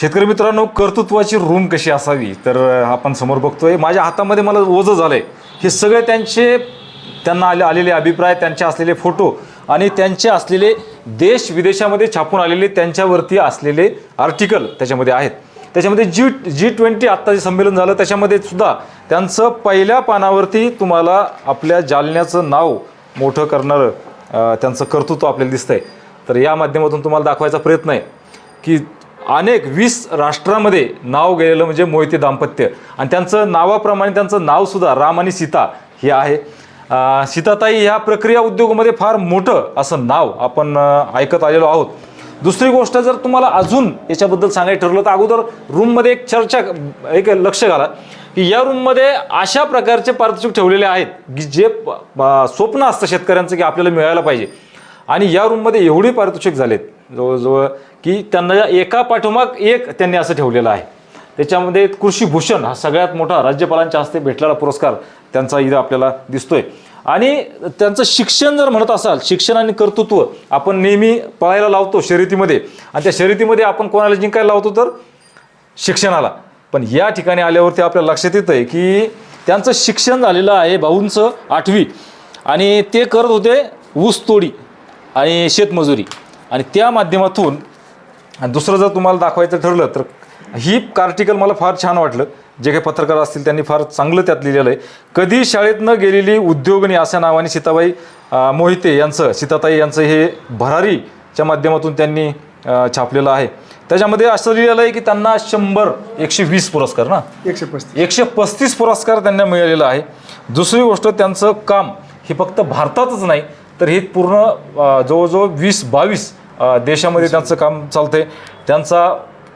शेतकरी मित्रांनो कर्तृत्वाची रूम कशी असावी तर आपण समोर बघतोय. माझ्या हातामध्ये मला ओझं झालंय. हे सगळे त्यांचे त्यांना आले आलेले अभिप्राय त्यांचे असलेले फोटो आणि त्यांचे असलेले देश विदेशामध्ये छापून आलेले त्यांच्यावरती असलेले आर्टिकल त्याच्यामध्ये आहेत. त्याच्यामध्ये जी जी ट्वेंटी आत्ता जे संमेलन झालं त्याच्यामध्ये सुद्धा त्यांचं पहिल्या पानावरती तुम्हाला आपल्या जालन्याचं नाव मोठं करणारं त्यांचं कर्तृत्व आपल्याला दिसतंय. तर या माध्यमातून तुम्हाला दाखवायचा प्रयत्न आहे की अनेक वीस राष्ट्रामध्ये नाव गेलेलं म्हणजे मोहिते दाम्पत्य. आणि त्यांचं नावाप्रमाणे त्यांचं नावसुद्धा राम आणि सीता हे आहे. सीताताई ह्या प्रक्रिया उद्योगामध्ये फार मोठं असं नाव आपण ऐकत आलेलो आहोत. दुसरी गोष्ट जर तुम्हाला अजून याच्याबद्दल सांगायचं ठरलं तर अगोदर रूममध्ये एक चर्चा एक लक्ष घाला की या रूममध्ये अशा प्रकारचे पारितोषिक ठेवलेले आहेत की जे स्वप्न असतं शेतकऱ्यांचं की आपल्याला मिळायला पाहिजे. आणि या रूममध्ये एवढी पारितोषिक झालेत. जवळजवळ की त्यांना या एका पाठोमाग एक त्यांनी असं ठेवलेलं आहे. त्याच्यामध्ये कृषी भूषण हा सगळ्यात मोठा राज्यपालांच्या हस्ते भेटलेला पुरस्कार त्यांचा इथं आपल्याला दिसतोय. आणि त्यांचं शिक्षण जर म्हणत असाल शिक्षण आणि कर्तृत्व आपण नेहमी पळायला लावतो शर्यतीमध्ये. आणि त्या शर्यतीमध्ये आपण कोणाला जिंकायला लावतो तर शिक्षणाला. पण या ठिकाणी आल्यावरती आपल्याला लक्षात येतं आहे की त्यांचं शिक्षण झालेलं आहे भाऊंचं आठवी. आणि ते करत होते ऊसतोडी आणि शेतमजुरी. आणि त्या माध्यमातून आणि दुसरं जर तुम्हाला दाखवायचं ठरलं तर ही आर्टिकल मला फार छान वाटलं जे काही पत्रकार असतील त्यांनी फार चांगलं त्यात लिहिलेलं आहे. कधी शाळेत न गेलेली उद्योगिनी अशा नावाने सीताबाई मोहिते यांचं सीताताई यांचं हे भरारीच्या माध्यमातून त्यांनी छापलेलं आहे. त्याच्यामध्ये असं लिहिलेलं आहे की त्यांना शंभर एकशे वीस पुरस्कार ना? एकशे पस्तीस. एकशे पस्तीस पुरस्कार त्यांना मिळालेला आहे. दुसरी गोष्ट त्यांचं काम हे फक्त भारतातच नाही तर हे पूर्ण जवळजवळ वीस बावीस देशामध्ये त्यांचं काम चालतंय. त्यांचा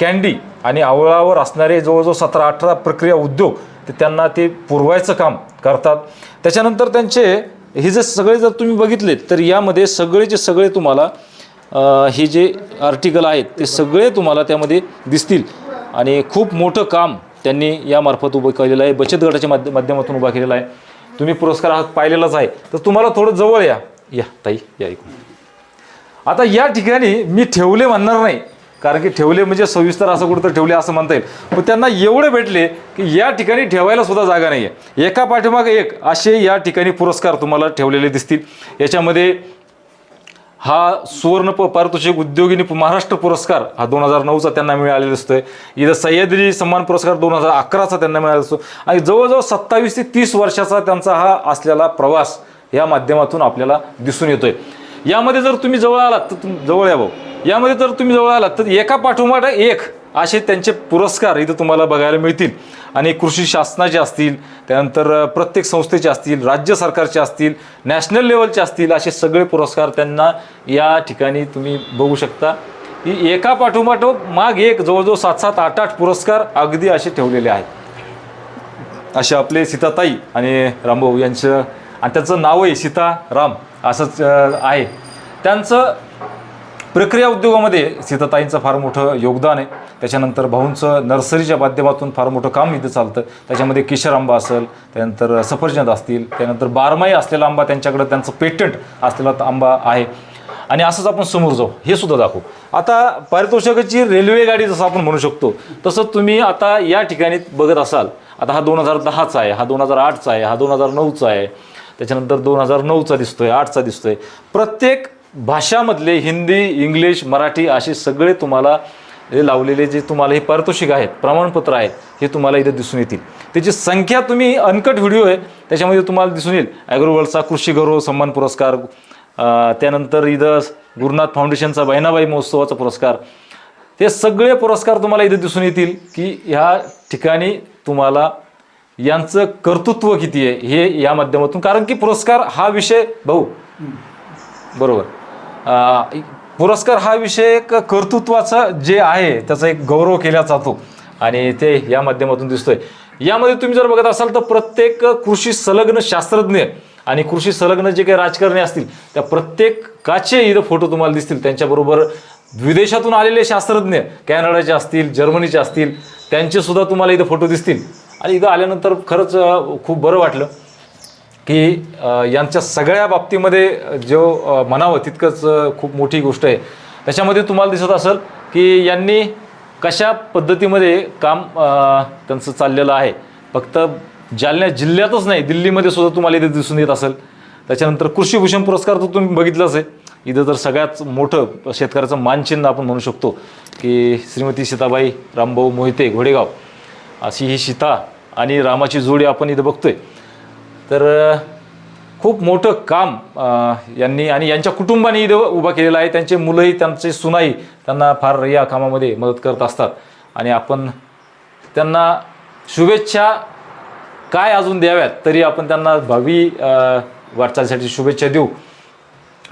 कॅन्डी आणि आवळावर असणारे जवळजवळ सतरा अठरा प्रक्रिया उद्योग ते त्यांना ते पुरवायचं काम करतात. त्याच्यानंतर त्यांचे हे जे सगळे जर तुम्ही बघितले तर यामध्ये सगळेचे सगळे तुम्हाला हे जे आर्टिकल आहेत ते सगळे तुम्हाला त्यामध्ये दिसतील. आणि खूप मोठं काम त्यांनी यामार्फत उभं केलेलं आहे. बचत गटाच्या माध्य माध्यमातून उभा केलेला आहे. तुम्ही पुरस्कार हा पाहिलेलाच आहे. तर तुम्हाला थोडं जवळ या. या ताई या ऐकून. आता या ठिकाणी मी ठेवले म्हणणार नाही. कारण की ठेवले म्हणजे सविस्तर असं कुठं ठेवले असं म्हणता येईल. पण त्यांना एवढे भेटले की या ठिकाणी ठेवायला सुद्धा जागा नाही आहे एका पाठीमागे एक असे या ठिकाणी पुरस्कार तुम्हाला ठेवलेले दिसतील. याच्यामध्ये हा सुवर्ण प पारितोषिक उद्योगिनी महाराष्ट्र पुरस्कार हा दोन हजार नऊचा त्यांना मिळालेला दिसतोय. इथं सह्याद्री सन्मान पुरस्कार दोन हजार अकराचा त्यांना मिळाला असतो आणि जवळजवळ सत्तावीस ते तीस वर्षाचा त्यांचा हा असलेला प्रवास या माध्यमातून आपल्याला दिसून येतोय. यामध्ये जर तुम्ही जवळ आलात तर जवळ या भाऊ. यामध्ये जर तुम्ही जवळ आलात तर एका पाठोपाठ एक असे त्यांचे पुरस्कार इथं तुम्हाला बघायला मिळतील. आणि कृषी शासनाचे असतील त्यानंतर प्रत्येक संस्थेचे असतील राज्य सरकारचे असतील नॅशनल लेवलचे असतील असे सगळे पुरस्कार त्यांना या ठिकाणी तुम्ही बघू शकता. की एका पाठोपाठ माग एक जवळजवळ सात सात आठ आठ पुरस्कार अगदी असे ठेवलेले आहेत. असे आपले सीताताई आणि रामभाऊ यांचं आणि त्यांचं नावही सीता राम असंच आहे. त्यांचं प्रक्रिया उद्योगामध्ये सीताताईंचं फार मोठं योगदान आहे. त्याच्यानंतर भाऊंचं नर्सरीच्या माध्यमातून फार मोठं काम इथं चालतं. त्याच्यामध्ये किशोर आंबा असेल त्यानंतर सफरचंद असतील त्यानंतर बारमाही असलेला आंबा त्यांच्याकडं त्यांचं पेटंट असलेला आंबा आहे. आणि असंच आपण समोर जाऊ. हे सुद्धा दाखवू. आता पारितोषिकाची रेल्वे गाडी जसं आपण म्हणू शकतो तसं तुम्ही आता या ठिकाणी बघत असाल. आता हा दोन हजार दहाचा आहे हा दोन हजार आठचा आहे हा दोन हजार नऊचा आहे. त्याच्यानंतर दोन हजार नऊचा दिसतोय आठचा दिसतोय. प्रत्येक भाषामधले हिंदी इंग्लिश मराठी असे सगळे तुम्हाला हे लावलेले जे तुम्हाला हे पारितोषिक आहेत प्रमाणपत्र आहेत हे तुम्हाला इथे दिसून येतील. त्याची संख्या तुम्ही अनकट व्हिडिओ आहे त्याच्यामध्ये तुम्हाला दिसून येईल. ॲग्रोवर्ल्डचा कृषी गौरव सन्मान पुरस्कार त्यानंतर इथं गुरुनाथ फाउंडेशनचा बहिणाबाई महोत्सवाचा पुरस्कार. हे सगळे पुरस्कार तुम्हाला इथे दिसून येतील की ह्या ठिकाणी तुम्हाला यांचं कर्तृत्व किती आहे हे या माध्यमातून? कारण की पुरस्कार हा विषय भाऊ बरोबर. पुरस्कार हा विषय एक कर्तृत्वाचा जे आहे त्याचा एक गौरव केला जातो आणि ते या माध्यमातून दिसतोय. यामध्ये तुम्ही जर बघत असाल तर प्रत्येक कृषी संलग्न शास्त्रज्ञ आणि कृषी संलग्न जे काही राजकारणी असतील त्या प्रत्येकाचे इथं फोटो तुम्हाला दिसतील. त्यांच्याबरोबर विदेशातून आलेले शास्त्रज्ञ कॅनडाचे असतील जर्मनीचे असतील त्यांचे सुद्धा तुम्हाला इथं फोटो दिसतील. आणि इथं आल्यानंतर खरंच खूप बरं वाटलं की यांच्या सगळ्या बाबतीमध्ये जो म्हणावं तितकंच खूप मोठी गोष्ट आहे. त्याच्यामध्ये तुम्हाला दिसत असेल की यांनी कशा पद्धतीमध्ये काम त्यांचं चाललेलं आहे. फक्त जालना जिल्ह्यातच नाही दिल्लीमध्ये सुद्धा तुम्हाला इथे दिसून येत असेल. त्याच्यानंतर कृषीभूषण पुरस्कार तर तुम्ही बघितलंच आहे. इथं तर सगळ्यात मोठं शेतकऱ्याचं मानचिन्ह आपण म्हणू शकतो की श्रीमती सीताबाई रामभाऊ मोहिते घोडेगाव. अशी ही सीता आणि रामाची जोडी आपण इथं बघतोय. तर खूप मोठं काम यांनी आणि यांच्या कुटुंबाने इथं उभा केलेलं आहे. त्यांचे मुलंही त्यांचे सुनाई त्यांना फार या कामामध्ये मदत करत असतात. आणि आपण त्यांना शुभेच्छा काय अजून द्याव्यात तरी आपण त्यांना भावी वाटचालीसाठी शुभेच्छा देऊ.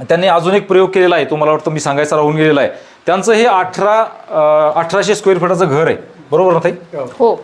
त्यांनी अजून एक प्रयोग केलेला आहे. तो मला वाटतं मी सांगायचा राहून गेलेला आहे. त्यांचं हे अठरा अठराशे स्क्वेअर फीटाचं घर आहे. बरोबर ना ताई? हो.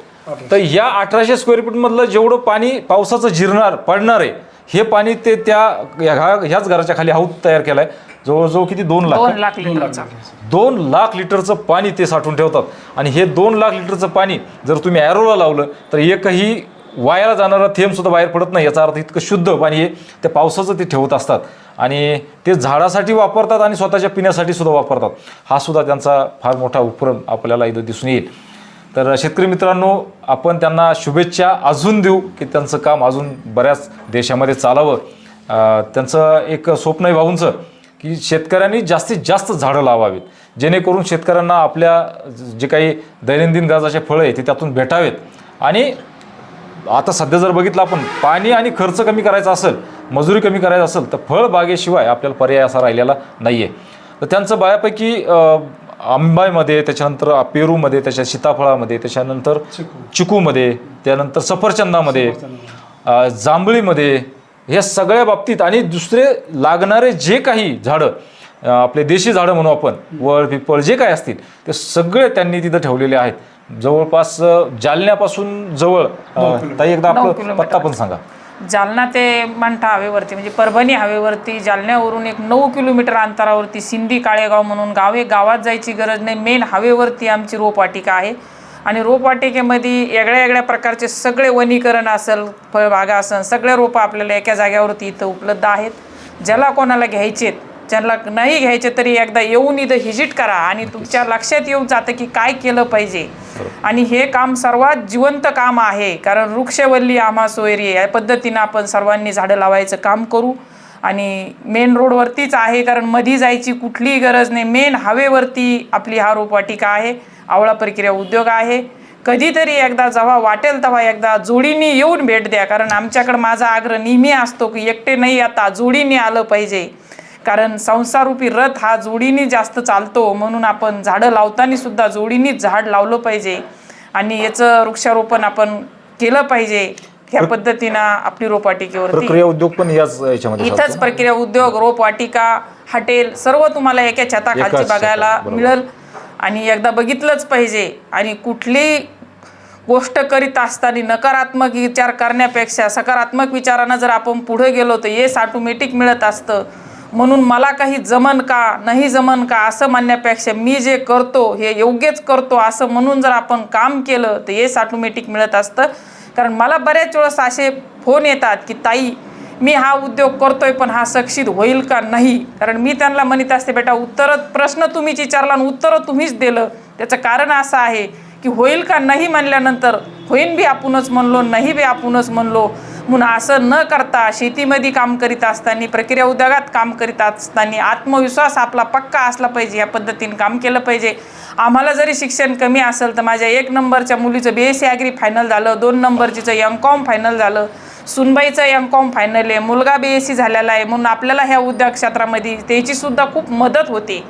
तर या अठराशे स्क्वेअर फीटमधलं जेवढं पाणी पावसाचं जिरणार पडणार आहे हे पाणी ते त्या ह्या- ह्याच घराच्या खाली हाऊत तयार केलाय. जवळजवळ किती? दोन लाख. दोन लाख लिटरचा दोन लाख लिटरचं पाणी ते साठवून ठेवतात. आणि हे दोन लाख लिटरचं पाणी जर तुम्ही ॲरोला लावलं तर एकही वायाला जाणारा थेंब सुद्धा बाहेर पडत नाही. याचा अर्थ इतकं शुद्ध पाणी हे त्या पावसाचं ते ठेवत असतात. आणि ते झाडासाठी वापरतात आणि स्वतःच्या पिण्यासाठी सुद्धा वापरतात. हा सुद्धा त्यांचा फार मोठा उपक्रम आपल्याला इथं दिसून येईल. तर शेतकरी मित्रांनो आपण त्यांना शुभेच्छा अजून देऊ की त्यांचं काम अजून बऱ्याच देशामध्ये चालावं. त्यांचं एक स्वप्न आहे भाऊंचं की शेतकऱ्यांनी जास्तीत जास्त झाडं लावावीत. जेणेकरून शेतकऱ्यांना आपल्या जे काही दैनंदिन गरजाचे फळं आहे ते त्यातून भेटावेत. आणि आता सध्या जर बघितलं आपण पाणी आणि खर्च कमी करायचा असेल मजुरी कमी करायचं असेल तर फळबागेशिवाय आपल्याला पर्याय असा राहिलेला नाही आहे तर त्यांचं बऱ्यापैकी अ, आंब्यामध्ये त्याच्यानंतर पेरूमध्ये त्याच्या सीताफळामध्ये त्याच्यानंतर चिकूमध्ये त्यानंतर सफरचंदामध्ये जांभळीमध्ये ह्या सगळ्या बाबतीत आणि दुसरे लागणारे जे काही झाडं आपले देशी झाडं म्हणू आपण वड पिपळ जे काय असतील ते सगळे त्यांनी तिथं ठेवलेले आहेत. जवळपास जालन्यापासून जवळ ताई एकदा आपलं. पत्ता पण सांगा. जालना ते मंठा हवेवरती म्हणजे परभणी हवेवरती जालन्यावरून एक नऊ किलोमीटर अंतरावरती सिंधी काळेगाव म्हणून गावे गावात जायची गरज नाही. मेन हवेवरती आमची रोपवाटिका आहे. आणि रोपवाटिकेमध्ये वेगळ्या वेगळ्या प्रकारचे सगळे वनीकरण असेल फळबागा असेल सगळे रोपं आपल्याला एका जाग्यावरती इथं उपलब्ध आहेत. ज्याला कोणाला घ्यायचेत ज्यांना नाही घ्यायचे तरी एकदा येऊन इथं व्हिजिट करा आणि तुमच्या लक्षात येऊन जातं की काय केलं पाहिजे. आणि हे काम सर्वात जिवंत काम आहे. कारण वृक्षवल्ली आम्हा सोयरी या पद्धतीनं आपण सर्वांनी झाडं लावायचं काम करू. आणि मेन रोडवरतीच आहे कारण मधी जायची कुठलीही गरज नाही. मेन हवेवरती आपली हा रोपवाटिका आहे. आवळा प्रक्रिया उद्योग आहे. कधीतरी एकदा जेव्हा वाटेल तेव्हा एकदा जोडीने येऊन भेट द्या. कारण आमच्याकडे माझा आग्रह नेहमी असतो की एकटे नाही आता जोडीने आलं पाहिजे. कारण संसारूपी रथ हा जोडीने जास्त चालतो म्हणून आपण झाडं लावताना सुद्धा जोडीनेच झाड लावलं पाहिजे. आणि याचं वृक्षारोपण आपण केलं पाहिजे. ह्या पद्धतीनं आपली रोपवाटिकेवरती प्रक्रिया उद्योग पण याच याच्यामध्ये इथंच. प्रक्रिया उद्योग रोपवाटिका हॉटेल सर्व तुम्हाला एका छताखालची बघायला. मिळेल. आणि एकदा बघितलंच पाहिजे. आणि कुठली गोष्ट करीत असताना नकारात्मक विचार करण्यापेक्षा सकारात्मक विचारानं जर आपण पुढे गेलो तर येस ऑटोमॅटिक मिळत असतं. म्हणून मला काही जमन का नाही जमन का असं म्हणण्यापेक्षा मी जे करतो हे योग्यच करतो असं म्हणून जर आपण काम केलं तर येस ऑटोमॅटिक मिळत असतं. कारण मला बऱ्याच वेळेस असे फोन येतात की ताई मी हा उद्योग करतोय पण हा सक्षित होईल का नाही? कारण मी त्यांना म्हणत असते बेटा उत्तरं प्रश्न तुम्हीच विचारला आणि उत्तरं तुम्हीच दिलं. त्याचं कारण असं आहे की होईल का नाही म्हणल्यानंतर होईन बी आपणच म्हणलो नाही बी आपणच म्हणलो. म्हणून असं न करता शेतीमध्ये काम करीत असताना प्रक्रिया उद्योगात काम करीत असताना आत्मविश्वास आपला पक्का असला पाहिजे या पद्धतीने काम केलं पाहिजे. आम्हाला जरी शिक्षण कमी असेल तर माझ्या एक नंबरच्या मुलीचं B S C agri final झालं दोन नंबरचीचं एम कॉम फायनल झालं. सुनबाईचं एम कॉम फायनल आहे मुलगा बी एस सी झालेला आहे म्हणून आपल्याला ह्या उद्योग क्षेत्रामध्ये त्याचीसुद्धा खूप मदत होते.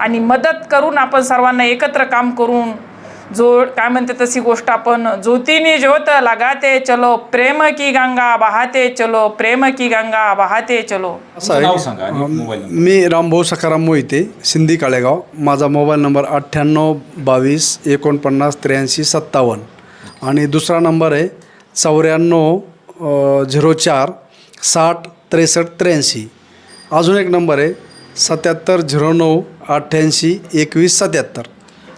आणि मदत करून आपण सर्वांना एकत्र काम करून जो काय म्हणते तशी गोष्ट आपण ज्योतीनी ज्योत लगाते चलो प्रेम की गंगा बहाते चलो प्रेम की गंगा बहाते चलो. नाव आहे. सांगा आणि मोबाईल नंबर. मी रामभाऊ सकाराम मोहिते सिंधी काळेगाव. माझा मोबाईल नंबर अठ्ठ्याण्णव बावीस एकोणपन्नास त्र्याऐंशी सत्तावन्न. आणि दुसरा नंबर आहे चौऱ्याण्णव झिरो चार साठ त्रेसष्ट त्र्याऐंशी. अजून एक नंबर आहे सत्याहत्तर झिरो नऊ अठ्ठ्याऐंशी एकवीस सत्याहत्तर.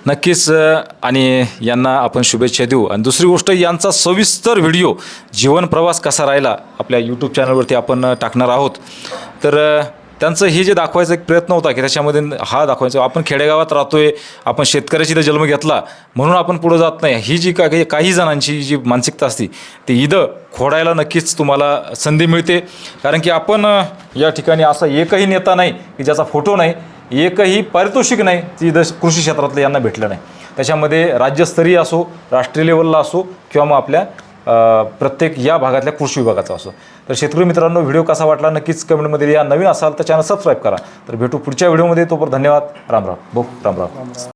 नक्कीच आणि यांना आपण शुभेच्छा देऊ. आणि दुसरी गोष्ट यांचा सविस्तर व्हिडिओ जीवन प्रवास कसा राहिला आपल्या यूट्यूब चॅनलवरती आपण टाकणार आहोत. तर त्यांचं हे जे दाखवायचा एक प्रयत्न होता की त्याच्यामध्ये हा दाखवायचा आपण खेडेगावात राहतोय आपण शेतकऱ्याची तर जन्म घेतला म्हणून आपण पुढं जात नाही. ही जी काही काही जणांची जी मानसिकता असते ती इथं खोडायला नक्कीच तुम्हाला संधी मिळते. कारण की आपण या ठिकाणी असा एकही नेता नाही की ज्याचा फोटो नाही एकही पारितोषिक नाही ती दश कृषी क्षेत्रातलं यांना भेटलं नाही. त्याच्यामध्ये राज्यस्तरीय असो राष्ट्रीय लेवलला असो किंवा मग आपल्या प्रत्येक या भागातल्या कृषी विभागाचा असो. तर शेतकरी मित्रांनो व्हिडिओ कसा वाटला नक्कीच कमेंटमध्ये या नवीन असाल तर चॅनल सबस्क्राईब करा. तर भेटू पुढच्या व्हिडिओमध्ये. तोपर्यंत धन्यवाद. राम राम. भाऊ राम राम.